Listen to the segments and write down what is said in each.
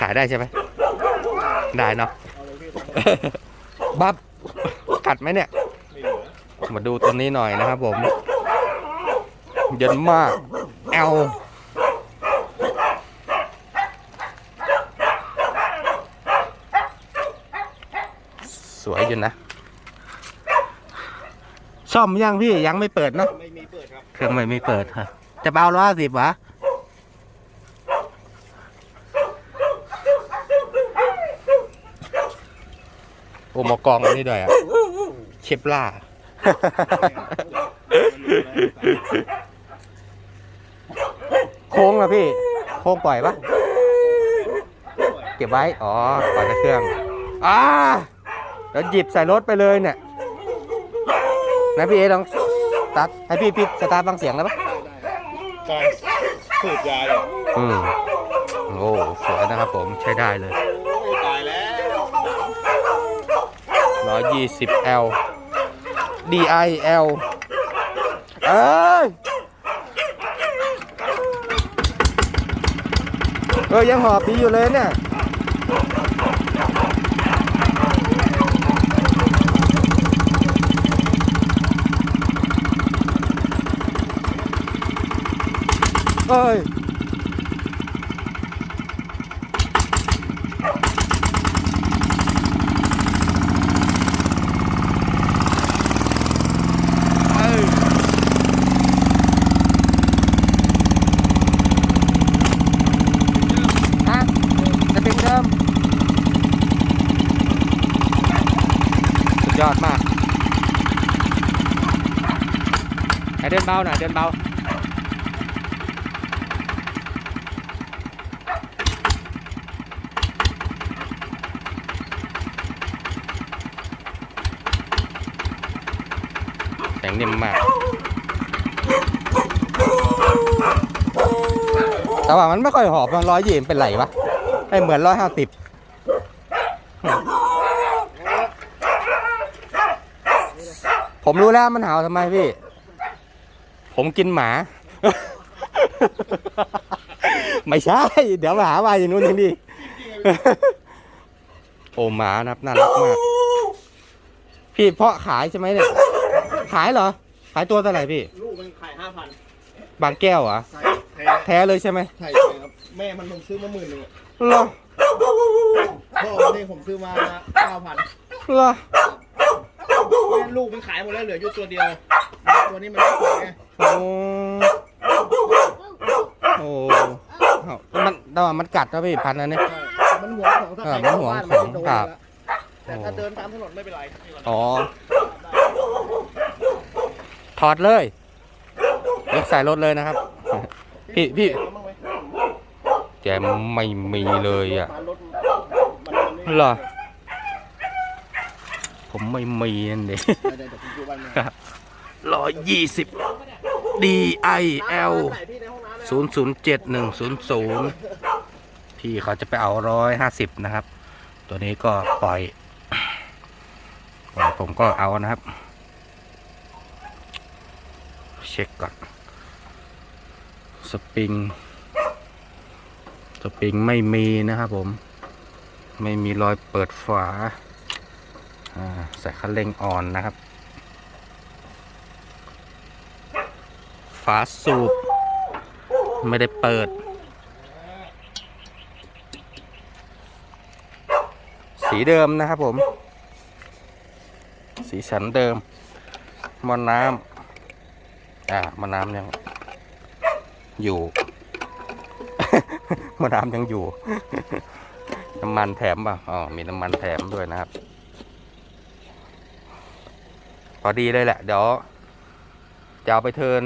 ขายได้ใช่ไหมได้เนาะบับกัดไหมเนี่ย มาดูตัวนี้หน่อยนะครับผมเย็นมากแอลสวยอยู่นะ ซ่อมยังพี่ยังไม่เปิดเนอะไม่มีเปิดครับ เครื่องไม่ไม่เปิดครับจะเบาร้อยสิบวะ อ้หมากองอันนี้ด้วยอะเชฟล่า โค้งเหรอพี่ โค้งปล่อยปะเก็บไว้ อ๋อปล่อยแต่เครื่องอ่าแล้วหยิบใส่รถไปเลยเนี่ยนะพี่เอลองสตาร์ทให้พี่พี่สตาร์ทฟังเสียงแล้วปะการสูบยาเนี่ยอืมโอ้สวยนะครับผมใช้ได้เลย โอ้ยตายแล้ว 120 L DI L เอ้ยเออยังหอบดีอยู่เลยเนี่ยเอ้ย เอ้ยฮะจะเป็นเดิม สุดยอดมากให้ เดินเบาหน่อยเดินเบาแข็งนิ่มมากแต่ว่ามันไม่ค่อยหอบมันร้อยยี่เป็นไรวะไม่เหมือนร้อยห้าสิบผมรู้แล้วมันเห่าทำไมพี่ ผมกินหมา ไม่ใช่ เดี๋ยวมาหาว่าอย่างนู้นอย่างนี้ โอ้หมานะครับน่ารักมาก พี่เพาะขายใช่ไหมเนี่ย ขายเหรอ ขายตัวเท่าไหร่พี่ ลูกมันขายห้าพันบางแก้วเหรอ ใช่แท้แท้เลยใช่ไหมใช่ใช่ครับ แม่มันผมซื้อมาหมื่นหนึ่งอะเหรอพ่อมันนี่ผมซื้อมาเก้าพันเหรอ แม่ลูกมันขายหมดแล้วเหลืออยู่ตัวเดียว ตัวนี้มันไม่สวยไงโอ้โอ้เอามันแต่ว่ามันกัดนะพี่พันธุ์อันนี้ใช่มันห่วงของถ้าเอใคอรมันเข้าห่วงบ้านของไม่โดนครับแล้วแต่ถ้าเดินตามถนนไม่เป็นไรอ๋อ ถอดเลย ยกใส่รถเลยนะครับ พี่พี่เอาบ้างไหมแกไม่มีเลยอะมารถมันมันไม่เหรอ ผมไม่มีนั่นเองเดี๋ยวเดี๋ยวผมดูบ้านมึงร้ ร้อยยี่สิบ D I L ศูนย์ศูนย์เจ็ดหนึ่งศูนย์ศูนย์พี่เขาจะไปเอาร้อยห้าสิบนะครับ ตัวนี้ก็ปล่อยปล่อยผมก็เอานะครับ เช็คก่อน สปริง สปริงไม่มีนะครับผม ไม่มีรอยเปิดฝาอ่าใส่คันเร่งอ่อนนะครับาสูบ ไม่ได้เปิด สีเดิมนะครับผม สีสันเดิมมอน้ำอ่ามอน้ำยังอยู่มอน้ำยังอยู่ น้ำมันแถมป่ะอ๋อมีน้ำมันแถมด้วยนะครับ พอดีเลยแหละ เดี๋ยวจะเอาไปเทิน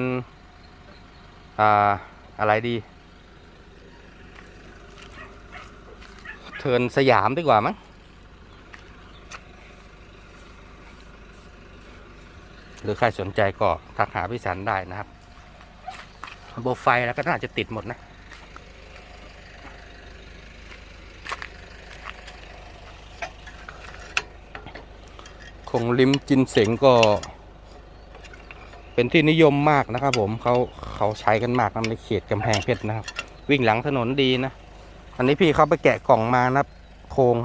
อ่าอะไรดี เทินสยามดีกว่ามั้งหรือใครสนใจก็ทักหาพี่สันได้นะครับระบบไฟแล้วก็น่าจะติดหมดนะคงลิมจินเสงก็ เป็นที่นิยมมากนะครับผมเขาเขาใช้กันมากนะในเขตกำแพงเพชรนะครับ วิ่งหลังถนนดีนะ อันนี้พี่เขาไปแกะกล่องมานะครับโครง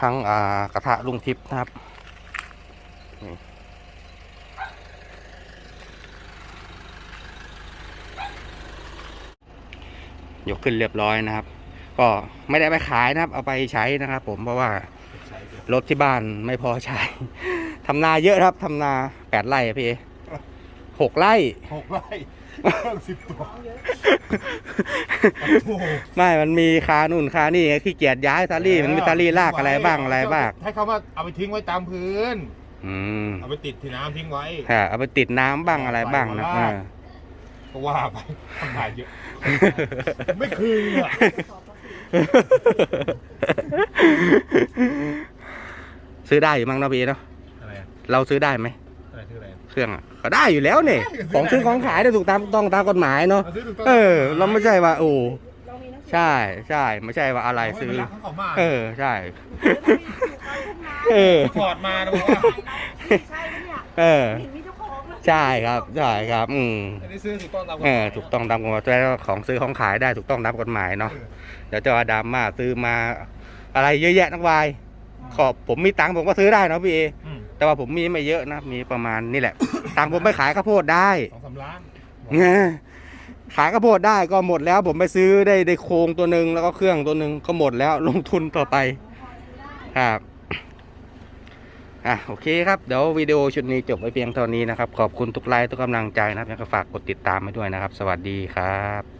ทั้งอ่ากระทะลุงทิพย์นะครับนี่ยกขึ้นเรียบร้อยนะครับ ก็ไม่ได้ไปขายนะครับ เอาไปใช้นะครับ ผมเพราะว่ารถที่บ้านไม่พอใช้ทำนาเยอะนะครับทำนาแปดไร่อะพี่เอ หกไร่ หกไร่สิบตัวโอ้โหไม่มันมีคานุ่นคานี่ไงขี้เกียจย้ายทารี่มันมีทารี่ลากอะไรบ้างอะไรบ้างให้เขามาเอาไปทิ้งไว้ตามพื้น อืมเอาไปติดที่น้ำทิ้งไว้ฮะเอาไปติดน้ำบ้างอะไรบ้างนะไปเอว่าอก็ว่าไปทำลายเยอะ ไม่คืนอะซื้อได้อยู่มั้งเนาะพี่เนาะอะไรอะเราซื้อได้ไหม เครื่องอะก็ได้อยู่แล้วเนี่ยได้ของซื้อของขายได้ถูกตามต้องตามกฎหมายเนาะาซื้ถูกต้งเออ เราไม่ใช่ว่าโอ้ใช่ใช่ไม่ใช่ว่าอะไรเาให้ซื้อมันรักของเขามากเออใช่เออถอดมาแล้วบอกว่าใช่ปะเนี่ยเออเห็นมีเจ้าของเลยใช่ครับใช่ครับ อืมอันนี้ซื้อถูกต้องตามกฎหเอมายอถูกต้องตามกฎหมายแล้วของซื้อของขายได้ถูกต้องตามกฎหมายเนาะเดี๋ยวจะว่าดราม่าซื้อมา อะไรเยอะแยะนักวายขอบผมมีตังค์ผมก็ซื้อได้เนาะพี่เออืม แต่ว่าผมมีไม่เยอะนะมีประมาณนี่แหละตังค์ผมไปขายข้าวโพดได้สองสามล้านไงขายข้าวโพดได้ก็หมดแล้ว ผมไปซื้อได้ได้โครงตัวหนึ่งแล้วก็เครื่องตัวหนึ่งก็หมดแล้วลงทุนต่อไปครับอะโอเคครับเดี๋ยววิดีโอชุดนี้จบไว้เพียงเท่านี้นะครับ ขอบคุณทุกไลค์ทุกกำลังใจนะครับยังก็ฝากกดติดตามไปด้วยนะครับ สวัสดีครับ